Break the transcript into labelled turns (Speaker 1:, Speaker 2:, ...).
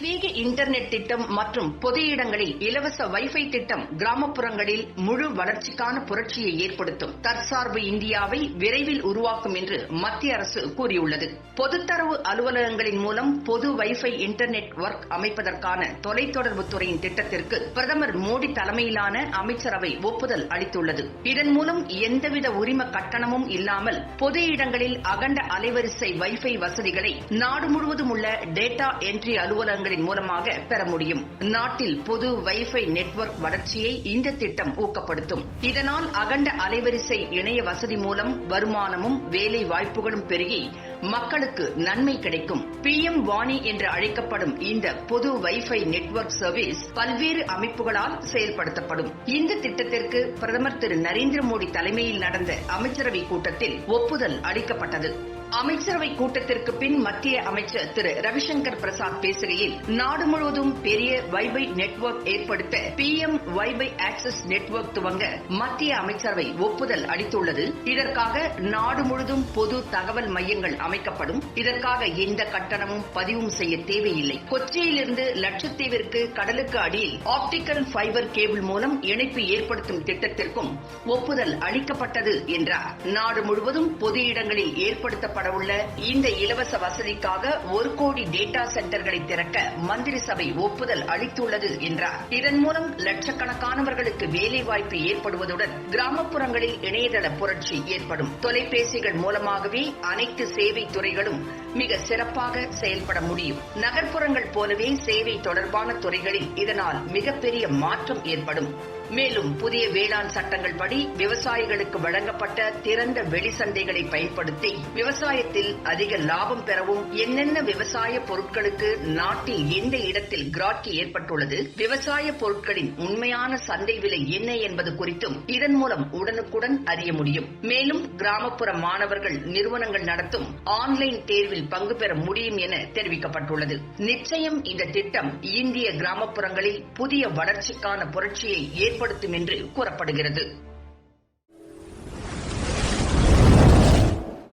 Speaker 1: அதிவேக இன்டர்நெட் திட்டம் மற்றும் பொது இடங்களில் இலவச வைஃபை திட்டம் கிராமப்புறங்களில் முழு வளர்ச்சிக்கான புரட்சியை ஏற்படுத்தும். தற்சார்பு இந்தியாவை விரைவில் உருவாக்கும் என்று மத்திய அரசு கூறியுள்ளது. பொதுத்தரவு அலுவலகங்களின் மூலம் பொது வைஃபை இன்டர்நெட் ஒர்க் அமைப்பதற்கான தொலைத்தொடர்புத் துறையின் திட்டத்திற்கு பிரதமர் மோடி தலைமையிலான அமைச்சரவை ஒப்புதல் அளித்துள்ளது. இதன் மூலம் எந்தவித உரிம கட்டணமும் இல்லாமல் பொது இடங்களில் அகண்ட அலைவரிசை வைஃபை வசதிகளை நாடு முழுவதும் உள்ள டேட்டா என்ட்ரி அலுவலகங்களின் மூலமாக பெற முடியும். நாட்டில் பொது வைஃபை நெட்வொர்க் வளர்ச்சியை இந்த திட்டம் ஊக்கப்படுத்தும். இதனால் அகண்ட அலைவரிசை இணைய வசதி மூலம் வருமானமும் வேலை வாய்ப்புகளும் பெருகி மக்களுக்கு நன்மை கிடைக்கும். பி எம் வாணி என்று அழைக்கப்படும் இந்த பொது வைஃபை நெட்வொர்க் சர்வீஸ் பல்வேறு அமைப்புகளால் செயல்படுத்தப்படும். இந்த திட்டத்திற்கு பிரதமர் திரு நரேந்திர மோடி தலைமையில் நடந்த அமைச்சரவை கூட்டத்தில் ஒப்புதல் அளிக்கப்பட்டது. அமைச்சரவை கூட்டத்திற்கு பின் மத்திய அமைச்சர் திரு ரவிசங்கர் பிரசாத் பேசுகையில் நாடு முழுவதும் பெரிய வைபை நெட்வொர்க் ஏற்படுத்த P M wifi access network துவங்க மத்திய அமைச்சரவை ஒப்புதல் அளித்துள்ளது. இதற்காக நாடு முழுதும் பொது தகவல் மையங்கள் அமைக்கப்படும். இதற்காக எந்த கட்டணமும் பதிவும் செய்ய தேவையில்லை. கொச்சியிலிருந்து லட்சத்தீவிற்கு கடலுக்கு அடியில் ஆப்டிக்கல் ஃபைபர் கேபிள் மூலம் இணைப்பு ஏற்படுத்தும் திட்டத்திற்கும் ஒப்புதல் அளிக்கப்பட்டது என்றார். நாடு முழுவதும் பொது இடங்களில் ஏற்படுத்தப்பட்ட உள்ள இந்த இலவச வசதிக்காக ஒரு கோடி டேட்டா சென்டர்களை திறக்க மந்திரி சபை ஒப்புதல் அளித்துள்ளது என்றார். இதன் மூலம் லட்சக்கணக்கானவர்களுக்கு வேலை வாய்ப்பு ஏற்படுவதுடன் கிராமப்புறங்களில் இணையதள புரட்சி ஏற்படும். தொலைபேசிகள் மூலமாகவே அனைத்து சேவை துறைகளும் மிக சிறப்பாக செயல்பட முடியும். நகர்ப்புறங்கள் போலவே சேவை தொடர்பான துறைகளில் இதனால் மிகப்பெரிய மாற்றம் ஏற்படும். மேலும் புதிய வேளாண் சட்டங்கள் படி விவசாயிகளுக்கு வழங்கப்பட்ட திறந்த வெளி சந்தைகளை பயன்படுத்தி விவசாயத்தில் அதிக லாபம் பெறவும் என்னென்ன விவசாய பொருட்களுக்கு நாட்டில் எந்த இடத்தில் கிராக்கி ஏற்பட்டுள்ளது விவசாய பொருட்களின் உண்மையான சந்தை விலை என்ன என்பது குறித்தும் இதன் மூலம் உடனுக்குடன் அறிய முடியும். மேலும் கிராமப்புற மாணவர்கள் நிறுவனங்கள் நடத்தும் ஆன்லைன் தேர்வில் பங்கு பெற முடியும் என தெரிவிக்கப்பட்டுள்ளது. நிச்சயம் இந்த திட்டம் இந்திய கிராமப்புறங்களில் புதிய வளர்ச்சிக்கான புரட்சியை ஏற்படுத்தும் என்று கூறப்படுகிறது.